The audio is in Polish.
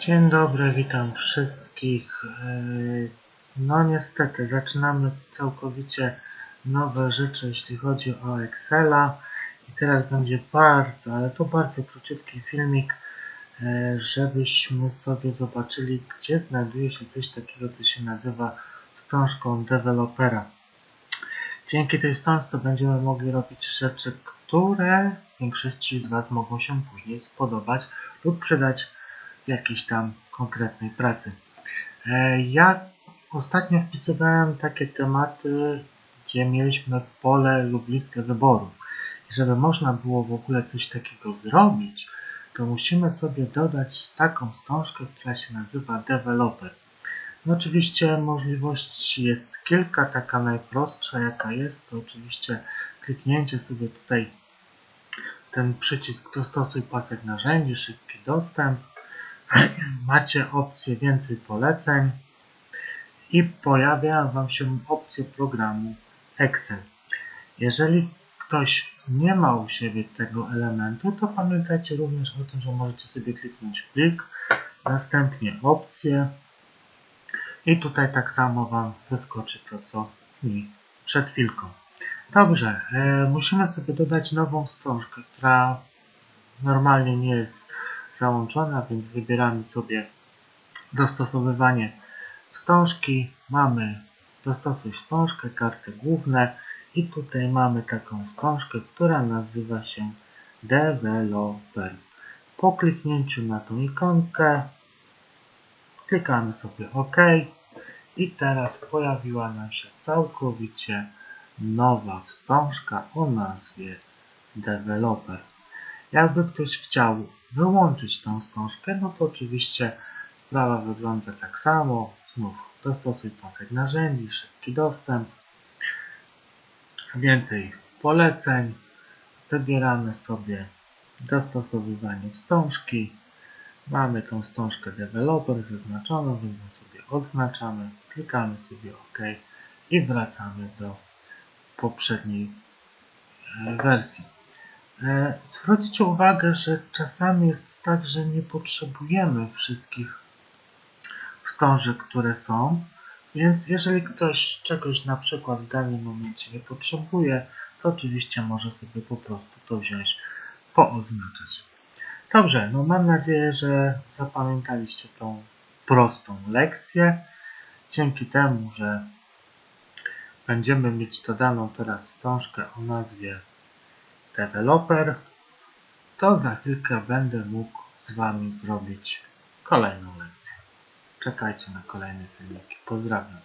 Dzień dobry, witam wszystkich. Yy, No niestety, zaczynamy całkowicie nowe rzeczy, jeśli chodzi o Excela. I teraz będzie bardzo, ale to bardzo króciutki filmik, yy, żebyśmy sobie zobaczyli, gdzie znajduje się coś takiego, co się nazywa wstążką dewelopera. Dzięki tej wstążce będziemy mogli robić rzeczy, które większości z Was mogą się później spodobać lub przydać jakiejś tam konkretnej pracy. E, Ja ostatnio wpisywałem takie tematy, gdzie mieliśmy pole lub listę wyboru. I żeby można było w ogóle coś takiego zrobić, to musimy sobie dodać taką wstążkę, która się nazywa developer. No oczywiście możliwości jest kilka, taka najprostsza jaka jest, to oczywiście kliknięcie sobie tutaj ten przycisk dostosuj pasek narzędzi, szybki dostęp. Macie opcję więcej poleceń i pojawia Wam się opcja programu Excel. Jeżeli ktoś nie ma u siebie tego elementu, to pamiętajcie również o tym, że możecie sobie kliknąć plik, następnie opcje i tutaj tak samo Wam wyskoczy to, co mi przed chwilką. Dobrze, e, musimy sobie dodać nową wstążkę, która normalnie nie jest załączona, więc wybieramy sobie dostosowywanie wstążki. Mamy dostosuj wstążkę, karty główne i tutaj mamy taką wstążkę, która nazywa się Developer. Po kliknięciu na tą ikonkę klikamy sobie OK i teraz pojawiła nam się całkowicie nowa wstążka o nazwie Developer. Jakby ktoś chciał wyłączyć tą wstążkę, no to oczywiście sprawa wygląda tak samo. Znów dostosuj pasek narzędzi, szybki dostęp, więcej poleceń. Wybieramy sobie dostosowywanie wstążki. Mamy tą wstążkę developer zaznaczoną, więc ją sobie odznaczamy, klikamy sobie OK i wracamy do poprzedniej e, wersji. E, Zwróćcie uwagę, że czasami jest tak, że nie potrzebujemy wszystkich wstążek, które są, więc jeżeli ktoś czegoś na przykład w danym momencie nie potrzebuje, to oczywiście może sobie po prostu to wziąć, pooznaczać. Dobrze, no mam nadzieję, że zapamiętaliście tą prostą lekcję. Dzięki temu, że będziemy mieć dodaną teraz wstążkę o nazwie developer, to za chwilkę będę mógł z Wami zrobić kolejną lekcję. Czekajcie na kolejne filmiki. Pozdrawiam.